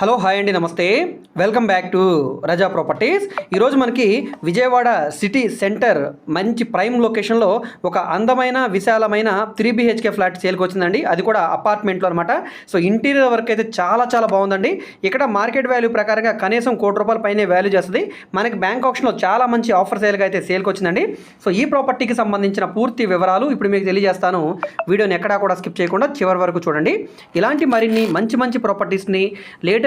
Hello hi అండి నమస్తే. Welcome back to Raza properties. ఈరోజు మనకి విజయవాడ సిటీ సెంటర్ మంచి ప్రైమ్ లొకేషన్లో ఒక అందమైన విశాలమైన త్రీ బిహెచ్కే ఫ్లాట్ సేల్కి వచ్చిందండి. అది కూడా అపార్ట్మెంట్లో అనమాట సో ఇంటీరియర్ వర్క్ అయితే చాలా చాలా బాగుందండి. ఇక్కడ మార్కెట్ వాల్యూ ప్రకారంగా కనీసం కోటి రూపాయల పైనే వాల్యూ చేస్తుంది. మనకి బ్యాంక్ ఆప్షన్లో చాలా మంచి ఆఫర్ సేల్గా అయితే సేల్కి వచ్చిందండి. సో ఈ ప్రాపర్టీకి సంబంధించిన పూర్తి వివరాలు ఇప్పుడు మీకు తెలియజేస్తాను. వీడియోని ఎక్కడా కూడా స్కిప్ చేయకుండా చివరి వరకు చూడండి. ఇలాంటి మరిన్ని మంచి మంచి ప్రాపర్టీస్ని లేటెస్ట్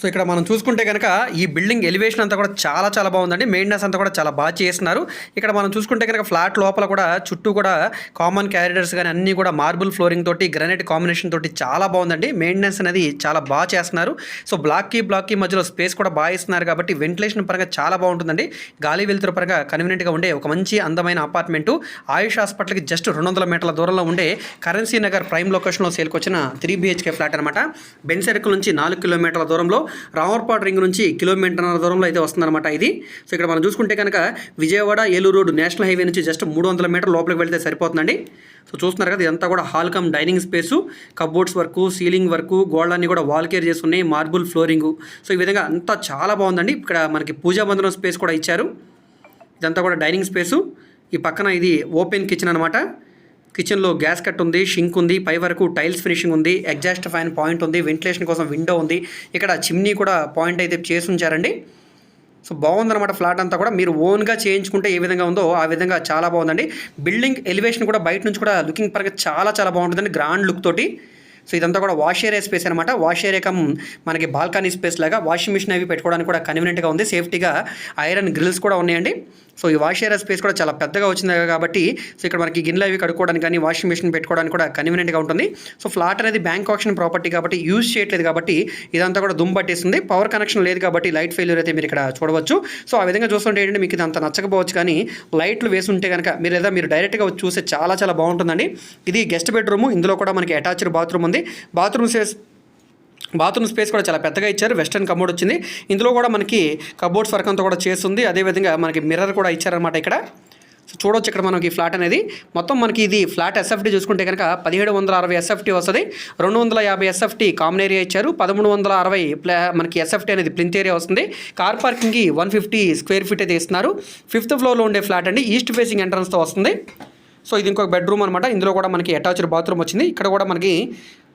సో ఇక్కడ మనం చూసుకుంటే కనుక ఈ బిల్డింగ్ ఎలివేషన్ అంతా కూడా చాలా చాలా బాగుందండి. మెయింటెనెన్స్ అంతా కూడా చాలా బాగా చేస్తున్నారు. ఇక్కడ మనం చూసుకుంటే కనుక ఫ్లాట్ లోపల కూడా చుట్టూ కూడా కామన్ క్యారిడర్స్ కానీ అన్నీ కూడా మార్బుల్ ఫ్లోరింగ్ తోటి గ్రానైట్ కాంబినేషన్ తోటి చాలా బాగుందండి. మెయింటెనెన్స్ అనేది చాలా బాగా చేస్తున్నారు. సో బ్లాక్కి బ్లాక్కి మధ్యలో స్పేస్ కూడా బాగా ఇస్తున్నారు కాబట్టి వెంటిలేషన్ పరంగా చాలా బాగుంటుందండి. గాలి వెలుతురు పరంగా కన్వీనియంట్గా ఉండే ఒక మంచి అందమైన అపార్ట్మెంటు ఆయుష్ హాస్పిటల్కి జస్ట్ రెండు వందల మీటర్ల దూరంలో ఉండే కరెన్సీ నగర్ ప్రైమ్ లొకేషన్లో సేల్కొచ్చిన త్రీ బిహెచ్కే ఫ్లాట్ అనమాట బెన్ సర్కిల్ నుంచి నాలుగు కిలోమీటర్ల దూరంలో రామర్పాడు రింగ్ నుంచి కిలోమీటర్ దూరంలో అయితే వస్తుందన్నమాట ఇది. సో ఇక్కడ మనం చూసుకుంటే కనుక Vijayawada Eluru road national highway నుంచి జస్ట్ మూడు వందల మీటర్ లోపలికి వెళ్తే సరిపోతుందండి. సో చూస్తున్నారు కదా ఇదంతా కూడా hall cum dining space. Cupboards work ceiling work గోడలన్నీ కూడా వాల్ కేర్ చేస్తున్నాయి మార్బుల్ ఫ్లోరింగ్. సో ఈ విధంగా అంతా చాలా బాగుందండి. ఇక్కడ మనకి పూజా మందిరం స్పేస్ కూడా ఇచ్చారు. ఇదంతా కూడా డైనింగ్ స్పేసు. ఈ పక్కన ఇది ఓపెన్ కిచెన్ అనమాట కిచెన్లో గ్యాస్ కట్ ఉంది షింక్ ఉంది పై వరకు టైల్స్ ఫినిషింగ్ ఉంది ఎగ్జాస్ట్ ఫ్యాన్ పాయింట్ ఉంది వెంటిలేషన్ కోసం విండో ఉంది. ఇక్కడ చిమ్నీ కూడా పాయింట్ అయితే చేసి ఉంచారండి. సో బాగుందన్నమాట ఫ్లాట్ అంతా కూడా. మీరు ఓన్గా చేయించుకుంటే ఏ విధంగా ఉందో ఆ విధంగా చాలా బాగుందండి. బిల్డింగ్ ఎలివేషన్ కూడా బయట నుంచి కూడా లుకింగ్ పరంగా చాలా చాలా బాగుంటుందండి గ్రాండ్ లుక్ తోటి. సో ఇదంతా కూడా వాష్ ఏరియా స్పేస్ అనమాట వాష్ ఏరియా కమ్ మనకి బాల్కనీ స్పేస్ లాగా వాషింగ్ మిషన్ అవి పెట్టుకోవడానికి కూడా కన్వీనియంట్గా ఉంది. సేఫ్టీగా ఐరన్ గ్రిల్స్ కూడా ఉన్నాయండి. సో ఈ వాష్ ఏరియా స్పేస్ కూడా చాలా పెద్దగా వచ్చింది కాబట్టి సో ఇక్కడ మనకి గిన్నెలు అవి కడుక్కోవడానికి కానీ వాషింగ్ మిషన్ పెట్టుకోవడానికి కూడా కన్వీనియంట్గా ఉంటుంది. సో ఫ్లాట్ అనేది బ్యాంక్ ఆప్షన్ ప్రాపర్టీ కాబట్టి యూజ్ చేయట్లేదు కాబట్టి ఇదంతా కూడా దుమ్ము పట్టేస్తుంది. పవర్ కనెక్షన్ లేదు కాబట్టి లైట్ ఫెయిల్యూర్ అయితే మీరు ఇక్కడ చూడవచ్చు. సో ఆ విధంగా చూస్తుంటే ఏంటంటే మీకు ఇది అంత నచ్చకపోవచ్చు కానీ లైట్లు వేసి ఉంటే కనుక మీరు లేదా మీరు డైరెక్ట్గా చూస్తే చాలా చాలా బాగుంటుందండి. ఇది గెస్ట్ బెడ్రూమ్ ఇందులో కూడా మనకి అటాచ్డ్ బాత్రూమ్ ఉంది. బాత్రూమ్ బాత్రూమ్ స్పేస్ కూడా చాలా పెద్దగా ఇచ్చారు. వెస్టర్న్ కబోర్డ్ వచ్చింది. ఇందులో కూడా మనకి కబోర్డ్స్ వర్క్ అంతా కూడా చేస్తుంది. అదేవిధంగా మనకి మిర్రర్ కూడా ఇచ్చారనమాట ఇక్కడ. సో చూడొచ్చు ఇక్కడ మనకి ఫ్లాట్ అనేది. మొత్తం మనకి ఇది ఫ్లాట్ ఎస్ఎఫ్టీ చూసుకుంటే కనుక పదిహేడు వందల అరవై ఎస్ఎఫ్టీ వస్తుంది. రెండు వందల యాభై ఎస్ఎఫ్టీ కామన్ ఏరియా ఇచ్చారు. పదమూడు వందల అరవై ప్లా మనకి ఎస్ఎఫ్టీ అనేది ప్లింత్ ఏరియా వస్తుంది. కార్ పార్కింగ్కి వన్ ఫిఫ్టీ స్క్వేర్ ఫీట్ అయితే ఇస్తున్నారు. ఫిఫ్త్ ఫ్లోర్లో ఉండే ఫ్లాట్ అండి. ఈస్ట్ ఫేసింగ్ ఎంట్రన్స్తో వస్తుంది. సో ఇది ఇంకొక బెడ్రూమ్ అనమాట ఇందులో కూడా మనకి అటాచ్డ్ బాత్రూమ్ వచ్చింది. ఇక్కడ కూడా మనకి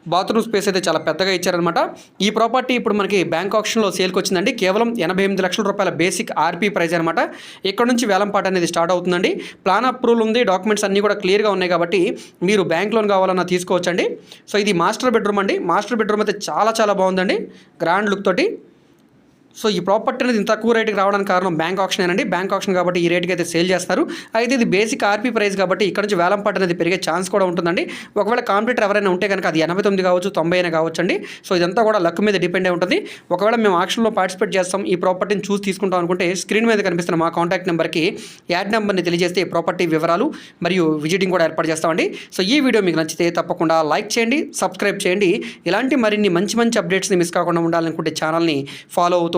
బాత్రూమ్ స్పేస్ అయితే చాలా పెద్దగా ఇచ్చారనమాట ఈ ప్రాపర్టీ ఇప్పుడు మనకి బ్యాంక్ ఆప్షన్లో సేల్కి వచ్చిందండి కేవలం ఎనభై ఎనిమిది లక్షల రూపాయల బేసిక్ ఆర్పీ ప్రైజ్ అనమాట ఇక్కడ నుంచి వేలంపాట అనేది స్టార్ట్ అవుతుందండి. ప్లాన్ అప్రూవల్ ఉంది డాక్యుమెంట్స్ అన్నీ కూడా క్లియర్గా ఉన్నాయి కాబట్టి మీరు బ్యాంక్ లోన్ కావాలన్నా తీసుకోవచ్చండి. సో ఇది మాస్టర్ బెడ్రూమ్ అండి. మాస్టర్ బెడ్రూమ్ అయితే చాలా చాలా బాగుందండి. గ్రాండ్ లుక్ తోటి. సో ఈ ప్రాపర్టీ అనేది ఇంత తక్కువ రేటుకి రావడానికి కారణం బ్యాంక్ ఆప్షన్ అండి బ్యాంక్ ఆప్షన్ కాబట్టి ఈ రేట్కి అయితే సేల్ చేస్తారు. అయితే ఇది బేసిక్ ఆర్పీ ప్రైస్ కాబట్టి ఇక్కడ నుంచి వేలంపాట అనేది పెరిగే ఛాన్స్ కూడా ఉంటుందండి. ఒకవేళ కాంపిటీటర్ ఎవరైనా ఉంటే కనుక అది ఎనభై తొమ్మిది కావచ్చు తొంభై అయినా కావచ్చు అండి సో ఇదంతా కూడా లక్ మీద డిపెండ్ అయి ఉంటుంది. ఒకవేళ మేము ఆక్షన్లో పార్టిసిపేట్ చేస్తాం ఈ ప్రాపర్టీని చూసి తీసుకుంటాం అనుకుంటే స్క్రీన్ మీద కనిపిస్తున్న మా కాంటాక్ట్ నెంబర్కి యాడ్ నెంబర్ని తెలియజేస్తే ఈ ప్రాపర్టీ వివరాలు మరియు విజిటింగ్ కూడా ఏర్పాటు చేస్తామండి. సో ఈ వీడియో మీకు నచ్చితే తప్పకుండా లైక్ చేయండి సబ్స్క్రైబ్ చేయండి. ఇలాంటి మరిన్ని మంచి మంచి అప్డేట్స్ని మిస్ కాకుండా ఉండాలనుకుంటే ఛానల్ని ఫాలో అవుతూ